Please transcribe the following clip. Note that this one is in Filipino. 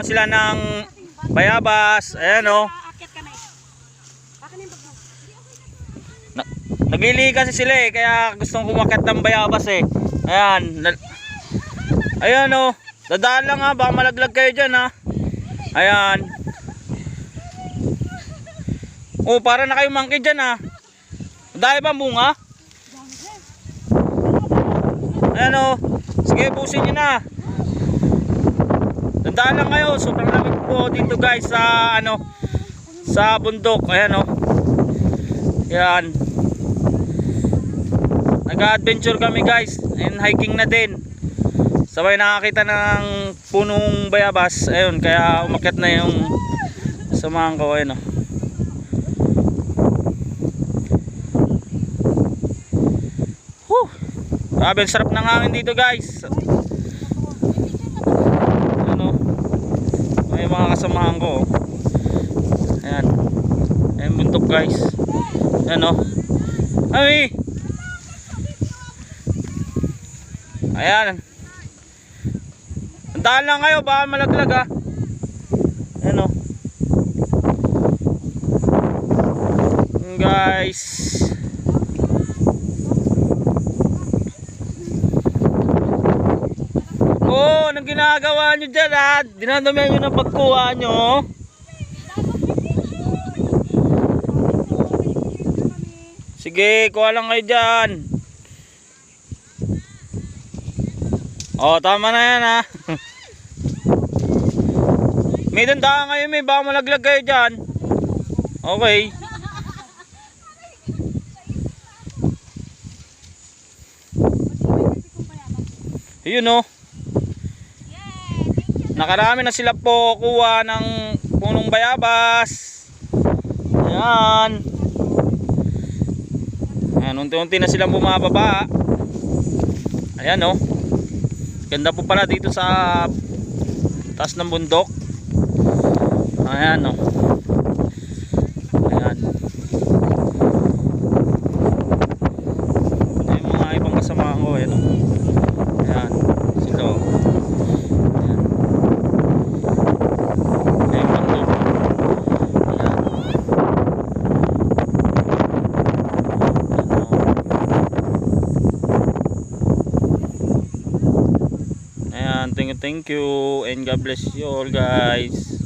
Sila ng bayabas. Ayan o. Kami. Baka na nagili kasi sila eh. Kaya gustong kumakit ng bayabas eh. Ayan. Ayan o. Dadaan lang ha. Baka malaglag kayo dyan ha. Ayan. Oh, para na kayo monkey dyan ha. Dahil ba bunga? Ayan o. Sige, busin nyo na. Tandaan lang kayo, sobrang lamig po dito guys sa ano sa bundok. Ayan oh. Yan. Nag-adventure kami guys and hiking na din. Sabay nakakita ng punong bayabas. Ayun, kaya umakyat na yung samahan ko ayun oh. Grabe, sarap ng hangin dito guys. Ano? May mga kasamahan ko. oh. Ayan. Ayan buntok guys. Ayan o. Ay! Ayan. Antahan lang kayo, baka malaglag ha. Ayan o. Ayan, Guys. Ginagawa nyo dyan ha? Dinadamihan nyo ng pagkuha nyo. Sige, kuha lang kayo dyan. Oh, tama na yan ha. may dandaan kayo may, baka malaglag kayo dyan. Okay. Yun oh. Nakarami na sila po kuha ng punong bayabas. Ayan. Ayan, unti-unti na silang bumababa. Ayan oh. Ganda po pala dito sa taas ng bundok. Ayan oh. Ayan, thank you. And God bless you all guys.